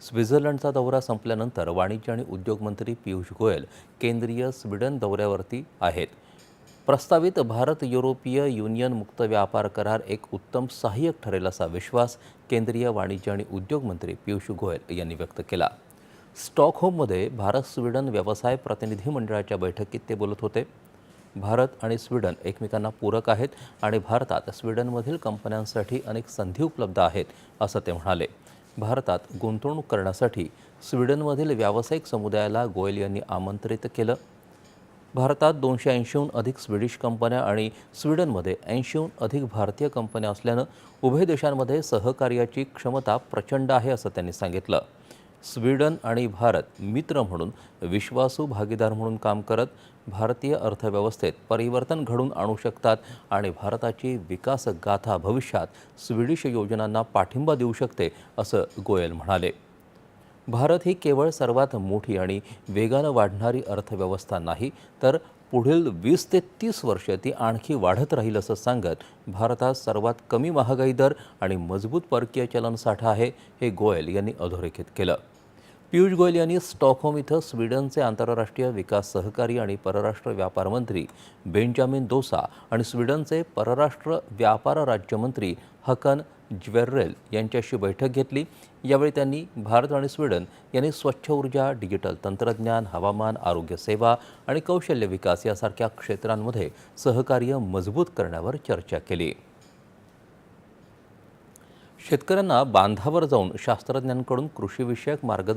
स्वित्झर्लंडचा दौरा संपल्यानंतर वाणिज्य आणि उद्योग मंत्री पियुष गोयल केंद्रीय स्वीडन दौऱ्यावरती आहेत. प्रस्तावित भारत युरोपीय युनियन मुक्त व्यापार करार एक उत्तम सहाय्यक ठरेल असा विश्वास केंद्रीय वाणिज्य आणि उद्योग मंत्री पियुष गोयल यांनी व्यक्त केला. स्टॉकहोममध्ये भारत स्वीडन व्यवसाय प्रतिनिधी मंडळाच्या बैठकीत ते बोलत होते. भारत आणि स्वीडन एकमेकांना पूरक आहेत आणि भारतात स्वीडनमधील कंपन्यांसाठी अनेक संधी उपलब्ध आहेत असं ते म्हणाले. भारतात गुंतवणूक करण्यासाठी स्वीडनमधील व्यावसायिक समुदायाला गोयल यांनी आमंत्रित केलं. भारतात दोनशे ऐंशीहून अधिक स्वीडिश कंपन्या आणि स्वीडनमध्ये ऐंशीहून अधिक भारतीय कंपन्या असल्यानं उभय देशांमध्ये सहकार्याची क्षमता प्रचंड आहे असं त्यांनी सांगितलं. स्वीडन आणि भारत मित्र म्हणून विश्वासू भागीदार म्हणून काम करत भारतीय अर्थव्यवस्थेत परिवर्तन घडून आणू शकतात आणि भारताची विकासगाथा भविष्यात स्वीडिश योजनांना पाठिंबा देऊ शकते असं गोयल म्हणाले. भारत ही केवळ सर्वात मोठी आणि वेगानं वाढणारी अर्थव्यवस्था नाही तर पुढील वीस ते तीस वर्ष ती आणखी वाढत राहील असं सांगत भारतात सर्वात कमी महागाई दर आणि मजबूत परकीय चलन साठा आहे हे गोयल यांनी अधोरेखित केलं. पियुष गोयल यांनी स्टॉकहोम इथं स्वीडनचे आंतरराष्ट्रीय विकास सहकारी आणि परराष्ट्र व्यापार मंत्री बेंजामिन दोसा आणि स्वीडनचे परराष्ट्र व्यापार राज्यमंत्री हकन ज्वेर्रेल यांच्याशी बैठक घेतली. यावेळी त्यांनी भारत आणि स्वीडन यांनी स्वच्छ ऊर्जा डिजिटल तंत्रज्ञान हवामान आरोग्य सेवा आणि कौशल्य विकास यासारख्या क्षेत्रांमध्ये सहकार्य मजबूत करण्यावर चर्चा केली. शेतकऱ्यांना बांधावर जाऊन शास्त्रज्ञांकडून कृषीविषयक मार्गदर्शन